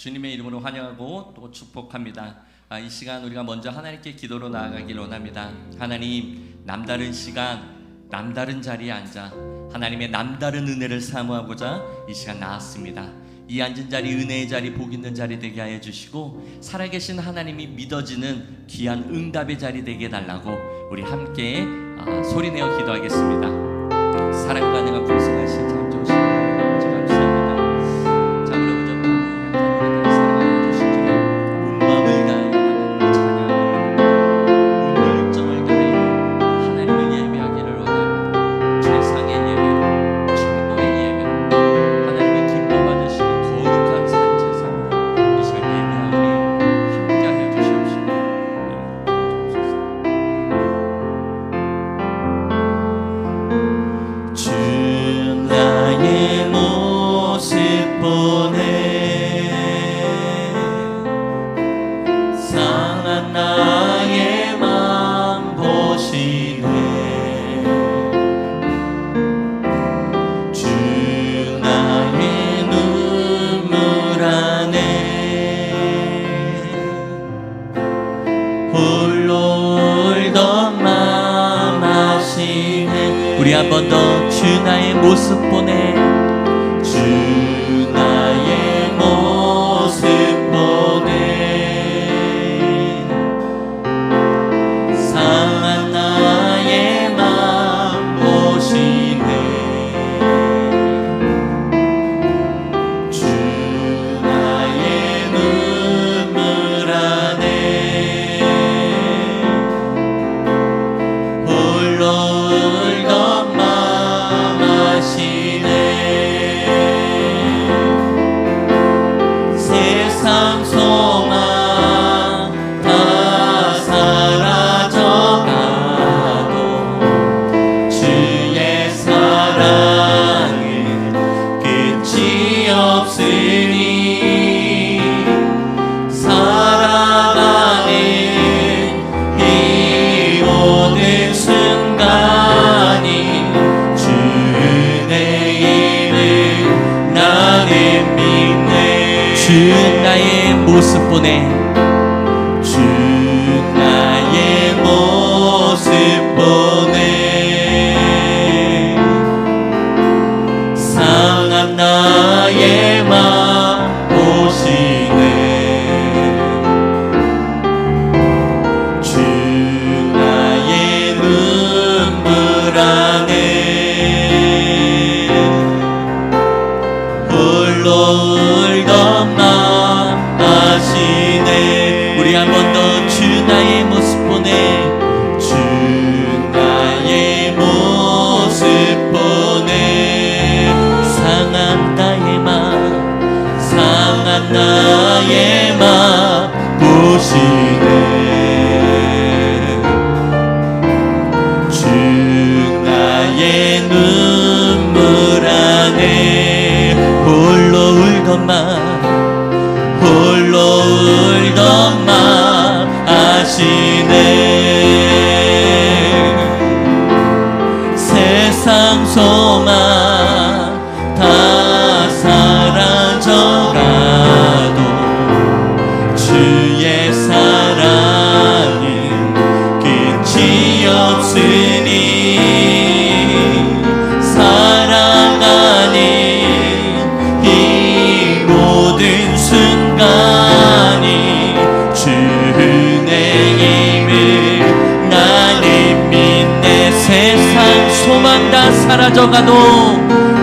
주님의 이름으로 환영하고 또 축복합니다. 아, 이 시간 우리가 먼저 하나님께 기도로 나아가길 원합니다. 하나님 남다른 시간 남다른 자리에 앉아 하나님의 남다른 은혜를 사모하고자 이 시간 나왔습니다. 이 앉은 자리 은혜의 자리 복 있는 자리 되게 하여 주시고 살아계신 하나님이 믿어지는 귀한 응답의 자리 되게 달라고 우리 함께 아, 소리내어 기도하겠습니다. 사랑 가능한 풍성하신 자. 다시 해. 우리 한 번 더 주 나의 모습 보내. mind. 사라져가도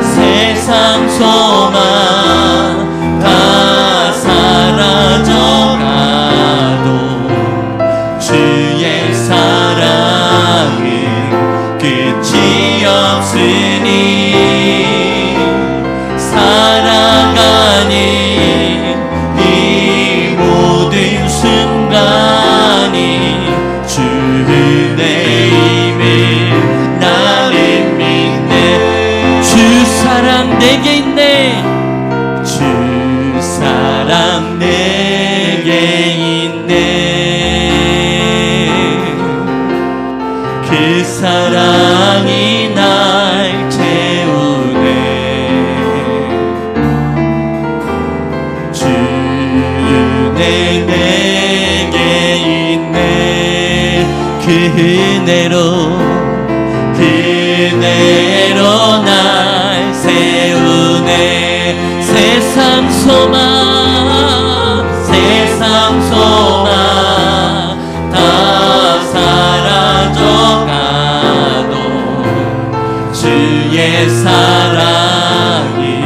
주의 사랑이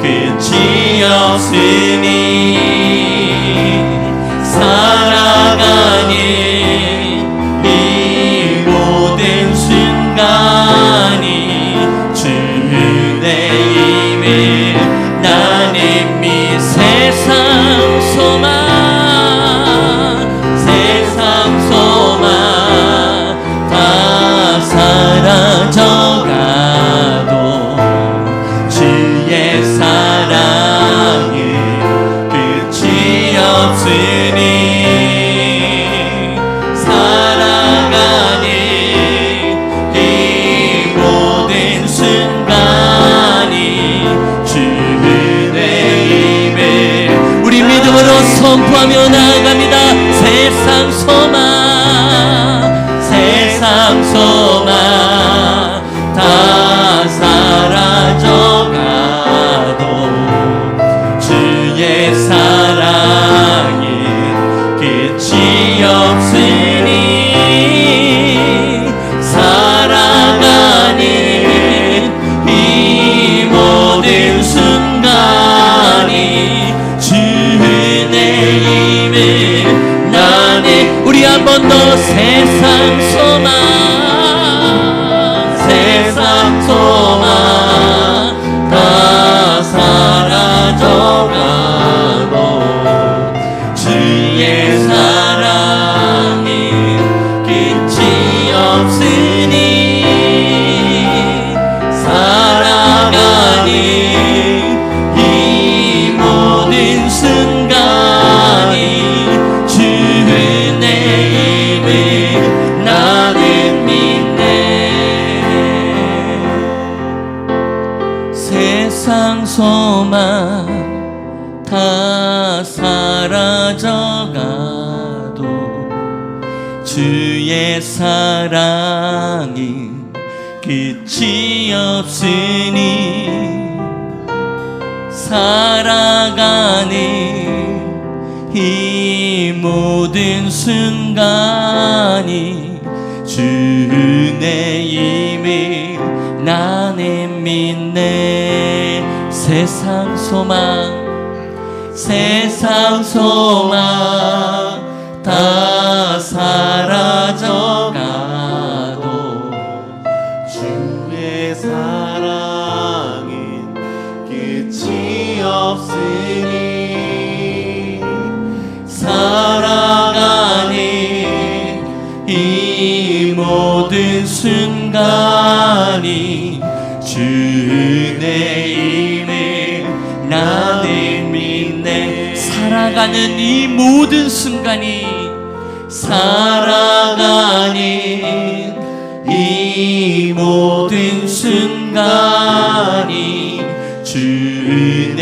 끝이 없으니 세상 소망 다 사라져가도 주의 사랑이 끝이 없으니 살아가는 이 모든 순간 소망 세상 소망 다 모든 순간이 살아가는 이 모든 순간이 주의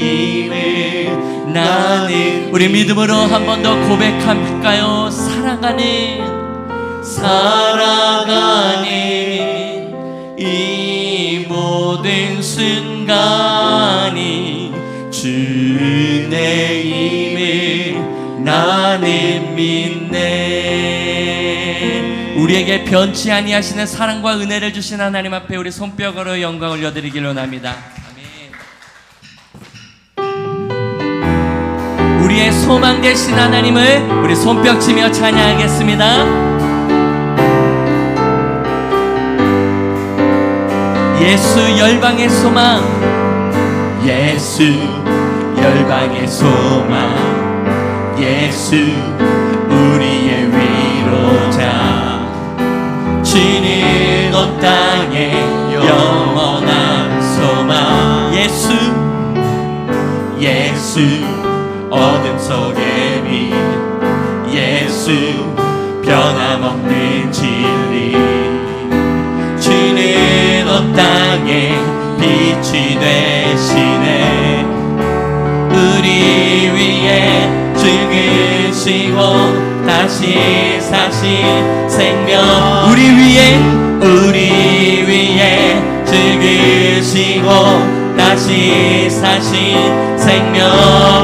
힘을 나는 우리 믿음으로 한 번 더 고백할까요? 살아가는 살아가는 이 모든 순간이 힘을 나는 믿네. 우리에게 변치 아니하시는 사랑과 은혜를 주신 하나님 앞에 우리 손뼉으로 영광 올려드리기를 원합니다. 우리의 소망 되신 하나님을 우리 손뼉 치며 찬양하겠습니다. 예수 열방의 소망. 예수 열방의 소망. 예수 우리의 위로자 주는 온 땅에 영원한 소망. 예수 예수 어둠 속의 빛 예수 변함없는 진리. 주는 온 땅에 빛이 되시네. 우리 위에 주 죽으시고 다시 사신 생명. 우리 위에 우리 위에 죽으시고 다시 사신 생명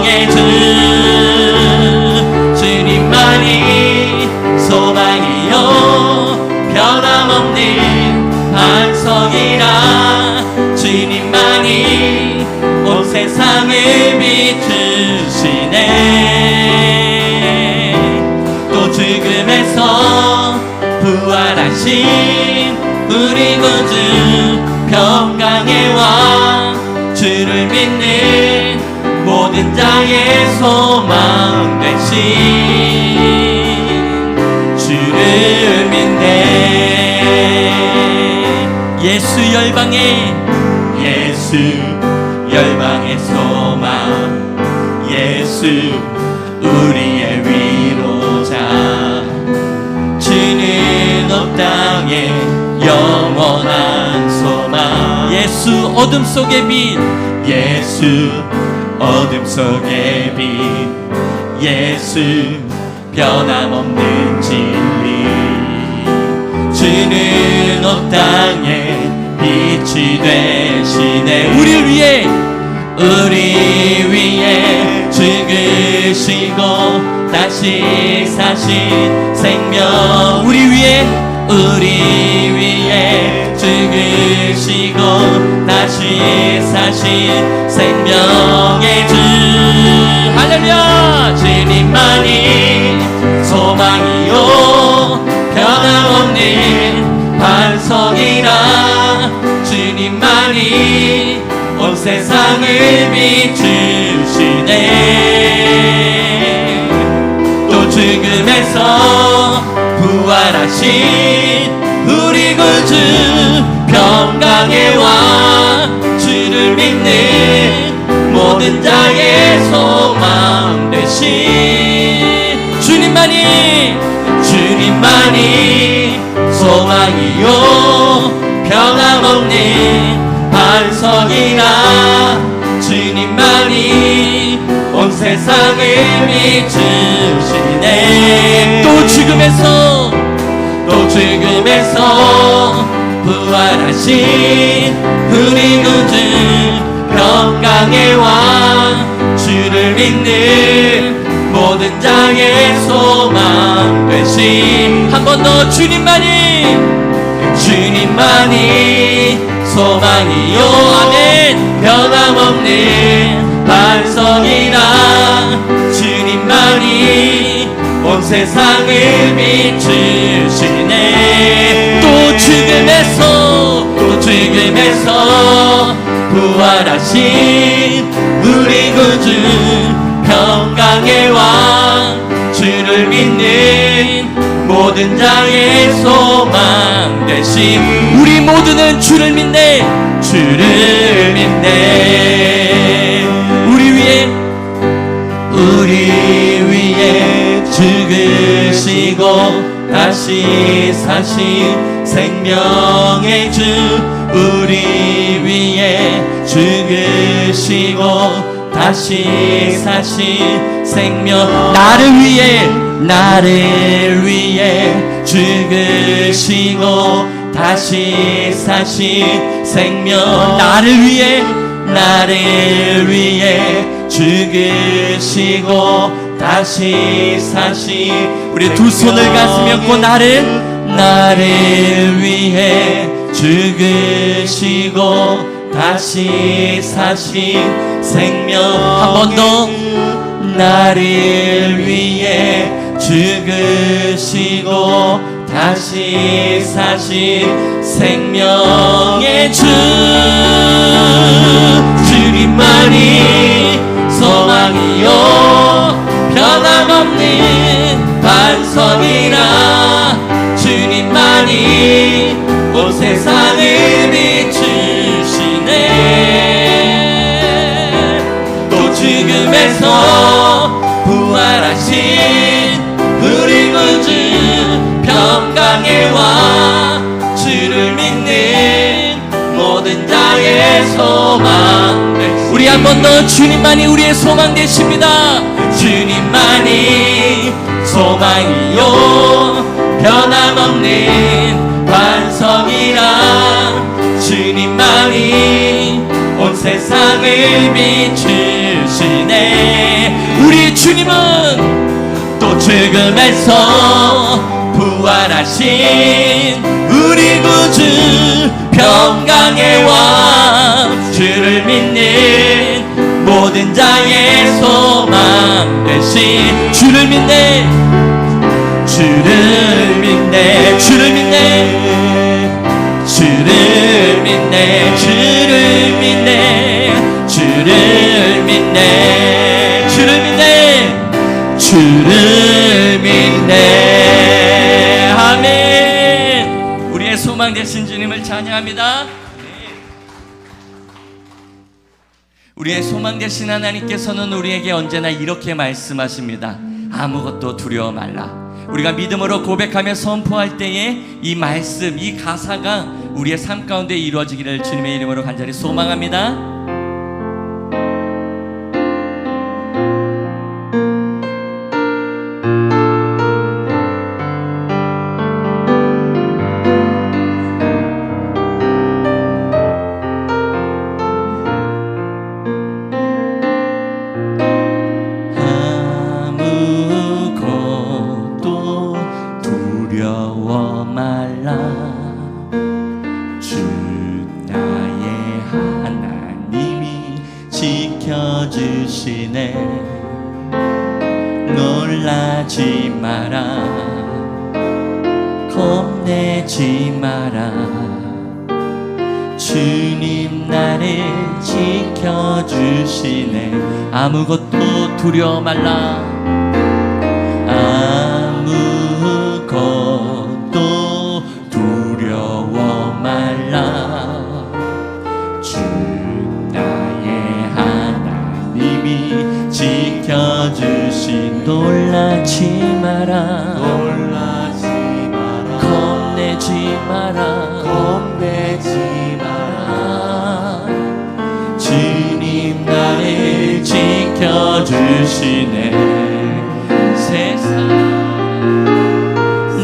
부활하신 우리 구주 평강의 왕 주를 믿는 모든 자의 소망 되신 주를 믿네. 예수 열방의 예수 열방의 소망 예수 우리 예수 어둠 속의 빛 예수 어둠 속의 빛 예수 변함없는 진리. 주는 온 땅에 빛이 되시네. 우리를 위해 우리 위해 죽으시고 다시 사신 생명. 우리 위해 우리 위해 다시 사신 생명의 주. 할렐루야! 주님만이 소망이요. 변함없는 반석이라. 주님만이 온 세상을 비추시네. 또 죽음에서 부활하신 우리 구주 반석이라 주님만이 온 세상을 비추시네. 또 죽음에서 또 죽음에서 부활하신 우리 구주 평강의 왕 주를 믿는 모든 자의 소망 되신. 한 번 더 주님만이 주님만이 소망이요 아멘 변함없는 반석이라 주님만이 온 세상을 비추시네. 또 죽음에서 또 죽음에서 부활하신 우리 구주 평강의 왕 주를 믿는 모든 자의 소망 되심 우리 모두는 주를 믿네 주를 믿네. 우리 위에 우리 위에 죽으시고 다시 사신 생명의 주 우리 위에 죽으시고 다시 사신 생명 나를 위해 나를 위해 죽으시고 다시 사신 생명. 나를 위해 나를 위해 죽으시고 다시 사신 우리 두 손을 가슴에 얹고 나를 나를 위해 죽으시고 다시 사신 생명. 한 번 더. 나를 위해 죽으시고 다시 사신 생명의 주 주님만이 소망이요. 변함없는 반석이라 주님만이 온 세상을 왕 주를 믿는 모든 자의 소망 우리 한 번 더 주님만이 우리의 소망 되십니다. 주님만이 소망이요. 변함없는 반성이라. 주님만이 온 세상을 비추시네. 우리 주님은 또 죽음에서 부활하신 우리 구주 평강의 왕 주를 믿는 모든 자의 소망 되신 주를 믿네. 주를 믿네. 주를 믿네. 주를 믿네. 주를 믿네. 주를 믿네 찬양합니다 네. 우리의 소망 되신 하나님께서는 우리에게 언제나 이렇게 말씀하십니다 아무것도 두려워 말라 우리가 믿음으로 고백하며 선포할 때에 이 말씀, 이 가사가 우리의 삶 가운데 이루어지기를 주님의 이름으로 간절히 소망합니다. 마라 주님 나를 지켜주시네. 아무것도 두려워 말라. 아무것도 두려워 말라. 주 나의 하나님이 지켜주신 놀라지 마라. 놀라 지켜주시네. 세상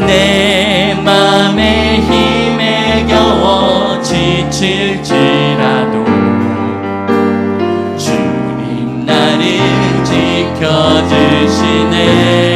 내 맘에 힘에 겨워 지칠지라도 주님 나를 지켜주시네